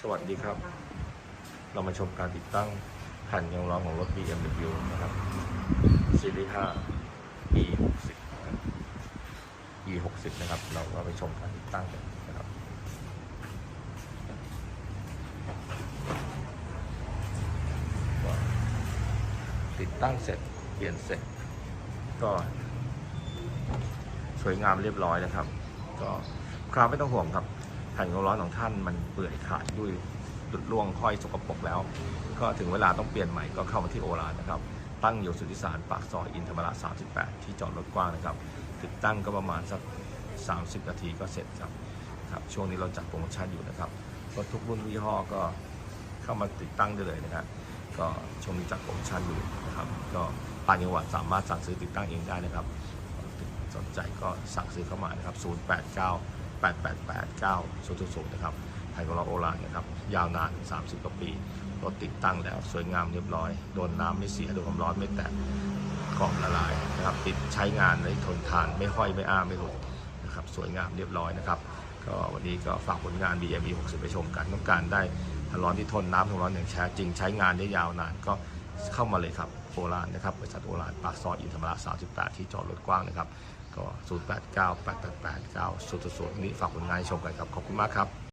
สวัสดีครับ เรามาชมการติดตั้งแผ่นยางล้อของรถ BMW นะครับซีรีส์5 E 60นะครับ E 60นะครับ เราก็ไปชมการติดตั้งกันนะครับติดตั้งเสร็จเปลี่ยนเสร็จ ก็สวยงามเรียบร้อยนะครับ ก็คราวไม่ต้องห่วงครับ แผ่นความร้อนของท่านมันเปื่อยขาดด้วยดุดร่วงห้อยสกปรกแล้ว ก็ถึงเวลาต้องเปลี่ยนใหม่ก็เข้ามาที่โอรานะครับ ตั้งอยู่สุทธิสารปากซอยอินทรมระ38 ที่จอดรถกว้างนะครับ ติดตั้งก็ประมาณสัก 30 นาทีก็เสร็จครับครับช่วงนี้เราจัดโปรโมชั่นอยู่นะครับรถทุกรุ่นยี่ห้อก็เข้ามาติดตั้งได้เลยนะครับก็ช่วงนี้จัดโปรโมชั่นอยู่นะครับ ก็ต่างจังหวัดสามารถสั่งซื้อติดตั้งเองได้นะครับ สนใจก็สั่งซื้อเข้ามานะครับ 089 888 9000นะครับไทยของเราโอรานนะครับ ยาวนาน 30 กว่าปี รถติดตั้งแล้วสวยงามเรียบร้อย โดนน้ำไม่เสีย โดนความร้อนไม่แตกกรอบละลายนะครับ ติดใช้งานได้ทนทาน ไม่ห้อยไม่อ้าไม่หลุดนะครับ สวยงามเรียบร้อยนะครับ ก็วันนี้ก็ฝากผลงาน BME 60 ไปชมกัน ต้องการได้ร้อนที่ทนน้ำทนร้อนอย่างแท้จริง ใช้งานได้ยาวนานก็เข้ามาเลยครับ โอรานนะครับบริษัทโอรานปากซอยอินธรรมระ38 ที่จอดรถกว้างนะครับก็ 089 888 9000นี้ฝากผลงานให้ชมกันครับ ขอบคุณมากครับ